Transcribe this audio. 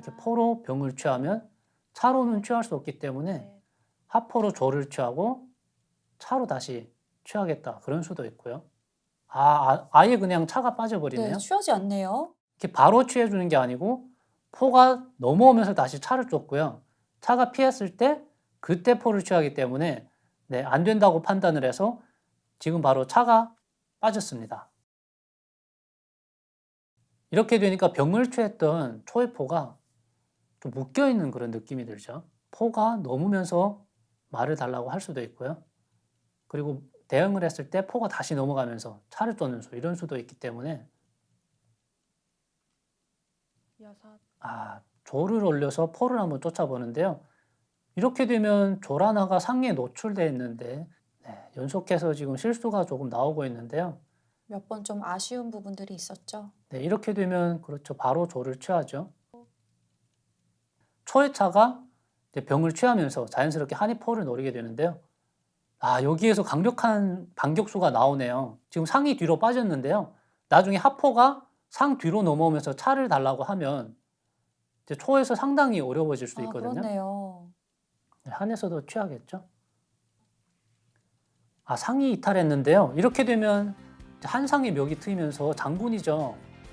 이렇게 포로 병을 취하면 차로는 취할 수 없기 때문에 네. 하포로 조를 취하고 차로 다시 취하겠다 그런 수도 있고요. 아, 아예 그냥 차가 빠져버리네요. 네, 취하지 않네요. 이렇게 바로 취해 주는 게 아니고 포가 넘어오면서 다시 차를 쫓고요. 차가 피했을 때 그때 포를 취하기 때문에 네, 안 된다고 판단을 해서 지금 바로 차가 빠졌습니다. 이렇게 되니까 병을 취했던 초의 포가 좀 묶여 있는 그런 느낌이 들죠. 포가 넘으면서 말을 달라고 할 수도 있고요. 그리고 대응을 했을 때 포가 다시 넘어가면서 차를 쫓는 수 이런 수도 있기 때문에 야사. 아, 조를 올려서 포를 한번 쫓아보는데요. 이렇게 되면 조 하나가 상에 노출되어 있는데 네, 연속해서 지금 실수가 조금 나오고 있는데요. 몇 번 좀 아쉬운 부분들이 있었죠. 네, 이렇게 되면 그렇죠. 바로 조를 취하죠. 초의 차가 이제 병을 취하면서 자연스럽게 한이 포를 노리게 되는데요. 아, 여기에서 강력한 반격수가 나오네요. 지금 상이 뒤로 빠졌는데요. 나중에 하포가 상 뒤로 넘어오면서 차를 달라고 하면 이제 초에서 상당히 어려워질 수도 아, 있거든요. 그렇네요. 네, 한에서도 취하겠죠. 아, 상이 이탈했는데요. 이렇게 되면 한 상의 멱이 트이면서 장군이죠.